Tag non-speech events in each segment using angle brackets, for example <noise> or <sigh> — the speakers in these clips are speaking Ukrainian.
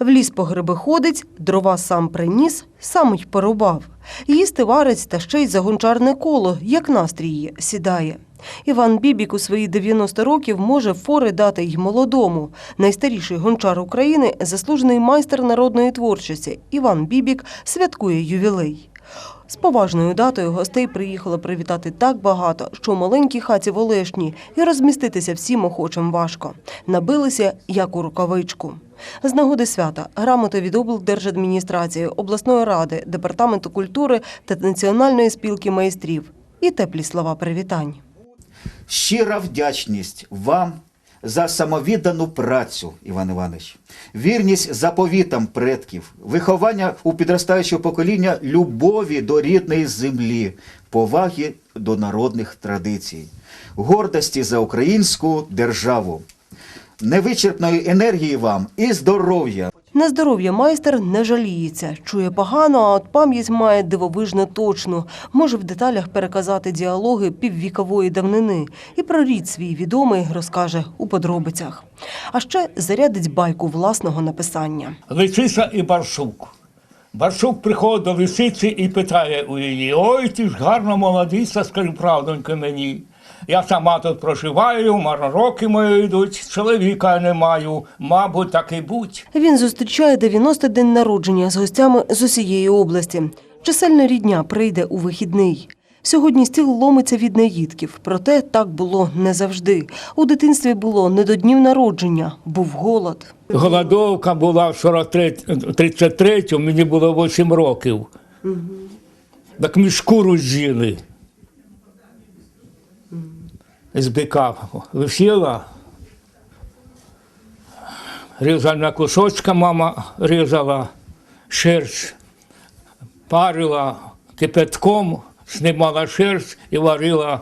В ліс по гриби ходить, дрова сам приніс, сам й порубав. Їсти варить та ще й за гончарне коло, як настрій сідає. Іван Бібік у свої 90 років може фори дати й молодому. Найстаріший гончар України, заслужений майстер народної творчості Іван Бібік святкує ювілей. З поважною датою гостей приїхало привітати так багато, що у маленькій хаті в Олешні і розміститися всім охочим важко. Набилися як у рукавичку. З нагоди свята грамоти від облдержадміністрації, обласної ради, департаменту культури та національної спілки майстрів і теплі слова привітань. Щира вдячність вам за самовіддану працю, Іван Іванович, вірність заповітам предків, виховання у підростаючого покоління любові до рідної землі, поваги до народних традицій, гордості за українську державу, невичерпної енергії вам і здоров'я. На здоров'я майстер не жаліється, чує погано, а от пам'ять має дивовижно точну, може в деталях переказати діалоги піввікової давнини і про рід свій відомий розкаже у подробицях. А ще зарядить байку власного написання. Лисиця і барсук. Барсук приходить до лисиці і питає у її: Ой, ти ж гарно молодиця, скажи правдонько мені. Я сама тут проживаю, роки мої йдуть, чоловіка не маю, мабуть, так і будь. Він зустрічає 90 день народження з гостями з усієї області. Чисельна рідня прийде у вихідний. Сьогодні стіл ломиться від наїдків, проте так було не завжди. У дитинстві було не до днів народження, був голод. Голодовка була в 33-му, мені було 8 років. Так ми шкуру з'їли. З бика висіла. Різала на кусочка, мама різала, шерсть парила кипятком, знімала шерсть і варила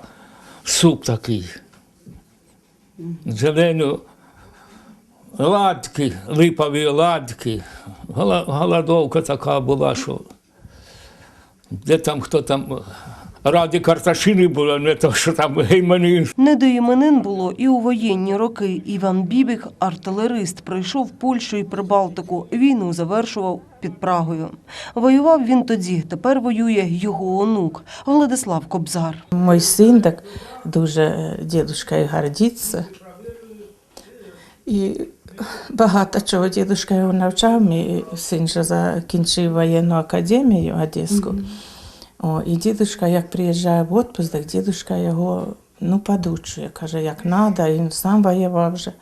суп такий. Зелену ладки, липові ладки. Голодовка така була, що де там хто там раді карташини було, не то, що там геймани. Не до іменин було і у воєнні роки. Іван Бібік, артилерист, пройшов Польщу і Прибалтику. Війну завершував під Прагою. Воював він тоді, тепер воює його онук Владислав Кобзар. Мой син так дуже е, дідушкою гордиться. І багато чого дідушка його навчав. Мій син же закінчив воєнну академію Одеську. О, і дідушка, як приїжджає в відпуск, так дідушка його ну, подучує. Каже, як треба, він сам воював вже.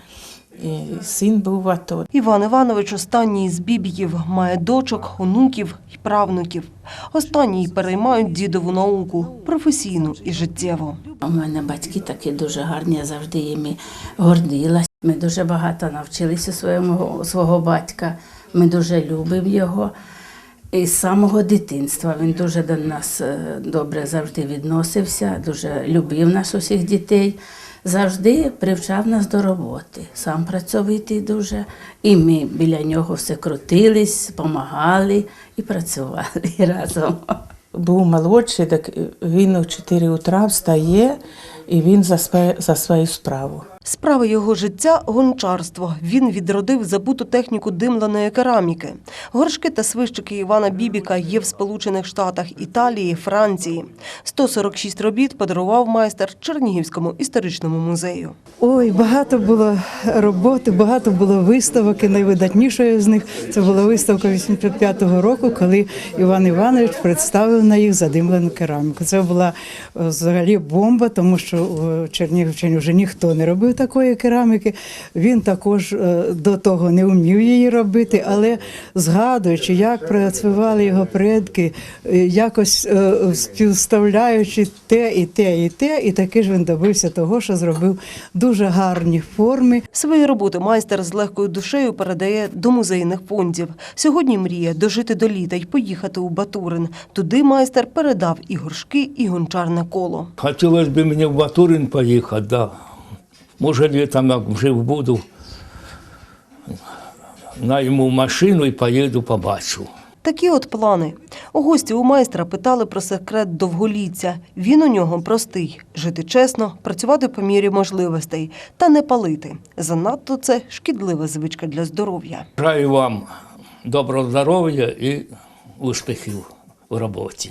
І син був в АТО. Іван Іванович останній з бібіїв має дочок, онуків і правнуків. Останні й переймають дідову науку професійну і життєву. У мене батьки такі дуже гарні, я завжди їми гордилась. Ми дуже багато навчилися своєму, свого батька. Ми дуже любив його. І з самого дитинства він дуже до нас е, добре завжди відносився, дуже любив нас усіх дітей. Завжди привчав нас до роботи. Сам працьовитий дуже. І ми біля нього все крутились, допомагали і працювали <laughs> разом. був молодший, так він у 4 утра встає і він за свою справу. Справа його життя гончарство. Він відродив забуту техніку димленої кераміки. Горшки та свищики Івана Бібіка є в Сполучених Штатах, Італії, Франції. 146 робіт подарував майстер Чернігівському історичному музею. Ой, багато було роботи, багато було виставок. І найвидатнішою з них це була виставка 85-го року, коли Іван Іванович представив на їх задимлену кераміку. Це була е, взагалі бомба, тому що в Чернігівщині вже ніхто не робив такої кераміки. Він також е, до того не вмів її робити, але згадуючи, як працювали його предки, е, якось е, співставляючи те і те, і те, і таки ж він добився того, що зробив дуже гарні форми. Свої роботи майстер з легкою душею передає до музейних фондів. Сьогодні мріє дожити до літа й поїхати у Батурин. Туди майстер передав і горшки, і гончарне коло. Хотілося б мені в Батурин поїхати, да. Може, літом як жив буду, найму машину і поїду побачу. Такі от плани. У Гості у майстра питали про секрет довголіття. Він у нього простий: жити чесно, працювати по мірі можливостей та не палити. Занадто це шкідлива звичка для здоров'я. Бажаю вам доброго здоров'я і успіхів у роботі.